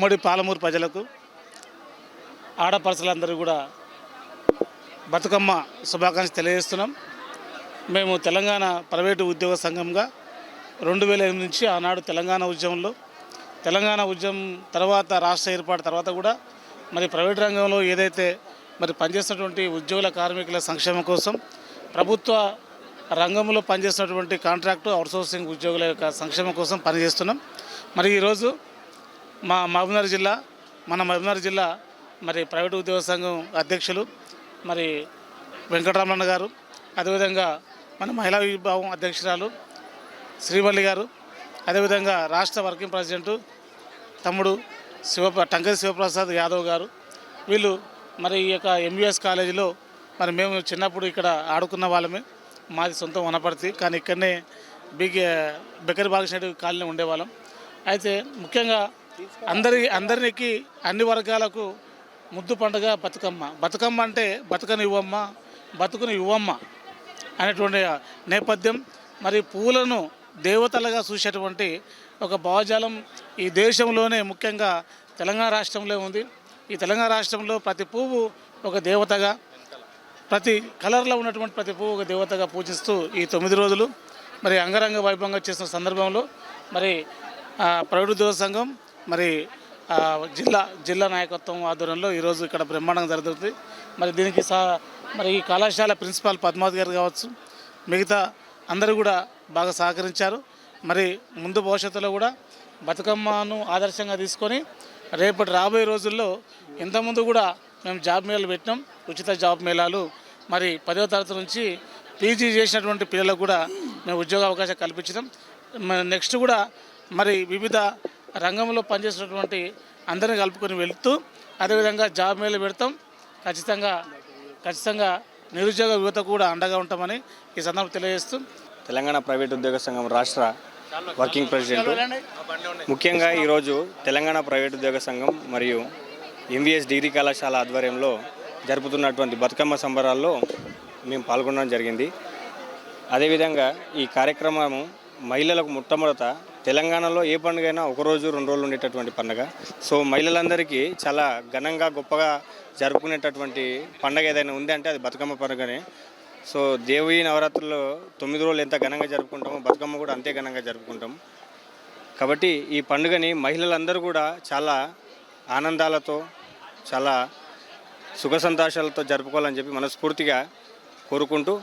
ఉమ్మడి పాలమూరు ప్రజలకు ఆడపడుచులందరూ కూడా బతుకమ్మ శుభాకాంక్షలు తెలియజేస్తున్నాం. మేము తెలంగాణ ప్రైవేటు ఉద్యోగ సంఘంగా రెండు వేల ఎనిమిది నుంచి ఆనాడు తెలంగాణ ఉద్యమంలో తెలంగాణ ఉద్యమం తర్వాత రాష్ట్ర ఏర్పాటు తర్వాత కూడా మరి ప్రైవేట్ రంగంలో ఏదైతే మరి పనిచేస్తున్నటువంటి ఉద్యోగుల కార్మికుల సంక్షేమం కోసం ప్రభుత్వ రంగంలో పనిచేస్తున్నటువంటి కాంట్రాక్టు అవుట్సోర్సింగ్ ఉద్యోగుల యొక్క సంక్షేమం కోసం పనిచేస్తున్నాం. మరి ఈరోజు మా మహబూబ్నగర్ జిల్లా మన మహబూబ్నగర్ జిల్లా మరి ప్రైవేట్ ఉద్యోగ సంఘం అధ్యక్షులు మరి వెంకటరమణ గారు అదేవిధంగా మన మహిళా విభాగం అధ్యక్షురాలు శ్రీవల్లి గారు అదేవిధంగా రాష్ట్ర వర్కింగ్ ప్రెసిడెంట్ తమ్ముడు శివ టంకరి శివప్రసాద్ యాదవ్ గారు. వీళ్ళు మరి ఈ యొక్క ఎంబీఎస్ కాలేజీలో మరి మేము చిన్నప్పుడు ఇక్కడ ఆడుకున్న వాళ్ళమే. మాది సొంతం వనపర్తి కానీ ఇక్కడనే బీకే బెక్కరి బాలకృష్ణ కాలనీ ఉండేవాళ్ళం. అయితే ముఖ్యంగా అందరి అందరికి అన్ని వర్గాలకు ముద్దు పండుగ బతుకమ్మ. బతుకమ్మ అంటే బతుకని ఇవ్వమ్మ బతుకుని ఇవ్వమ్మ అనేటువంటి నేపథ్యం. మరి పూలను దేవతలుగా చూసేటువంటి ఒక భావజాలం ఈ దేశంలోనే ముఖ్యంగా తెలంగాణ రాష్ట్రంలో ఉంది. ఈ తెలంగాణ రాష్ట్రంలో ప్రతి పువ్వు ఒక దేవతగా ప్రతి కలర్లో ఉన్నటువంటి ప్రతి పువ్వు ఒక దేవతగా పూజిస్తూ ఈ తొమ్మిది రోజులు. మరి అంగరంగ వైభవంగా చేసిన సందర్భంలో మరి ఆ, ప్రైవేట్ సంఘం మరి జిల్లా జిల్లా నాయకత్వం ఆధ్వర్యంలో ఈరోజు ఇక్కడ బ్రహ్మాండంగా జరుగుతుంది. మరి దీనికి సా మరి ఈ కళాశాల ప్రిన్సిపాల్ పద్మావతి గారు కావచ్చు మిగతా అందరూ కూడా బాగా సహకరించారు. మరి ముందు భవిష్యత్తులో కూడా బతుకమ్మను ఆదర్శంగా తీసుకొని రేపటి రాబోయే రోజుల్లో ఇంతకుముందు కూడా మేము జాబ్ మేళాలు పెట్టినాం ఉచిత జాబ్ మేళాలు. మరి పదవ తరగతి నుంచి పీజీ చేసినటువంటి పిల్లలకు కూడా మేము ఉద్యోగ అవకాశం కల్పించినాం. నెక్స్ట్ కూడా మరి వివిధ రంగంలో పనిచేసినటువంటి అందరిని కలుపుకొని వెళుతూ అదేవిధంగా జాబ్ మేలు పెడతాం. ఖచ్చితంగా ఖచ్చితంగా నిరుద్యోగ యువత కూడా అండగా ఉంటామని ఈ సందర్భంగా తెలియజేస్తూ తెలంగాణ ప్రైవేట్ ఉద్యోగ సంఘం రాష్ట్ర వర్కింగ్ ప్రెసిడెంట్. ముఖ్యంగా ఈరోజు తెలంగాణ ప్రైవేట్ ఉద్యోగ సంఘం మరియు ఎంవీఎస్ డిగ్రీ కళాశాల ఆధ్వర్యంలో జరుపుతున్నటువంటి బతుకమ్మ సంబరాల్లో మేము పాల్గొనడం జరిగింది. అదేవిధంగా ఈ కార్యక్రమము మహిళలకు మొట్టమొదట తెలంగాణలో ఏ పండుగ అయినా ఒకరోజు రెండు రోజులు ఉండేటటువంటి పండుగ. సో మహిళలందరికీ చాలా ఘనంగా గొప్పగా జరుపుకునేటటువంటి పండుగ ఏదైనా ఉంది అంటే అది బతుకమ్మ పండుగనే. సో దేవి నవరాత్రుల్లో తొమ్మిది రోజులు ఎంత ఘనంగా జరుపుకుంటామో బతుకమ్మ కూడా అంతే ఘనంగా జరుపుకుంటాం. కాబట్టి ఈ పండుగని మహిళలందరూ కూడా చాలా ఆనందాలతో చాలా సుఖ సంతోషాలతో జరుపుకోవాలని చెప్పి మనస్ఫూర్తిగా కోరుకుంటూ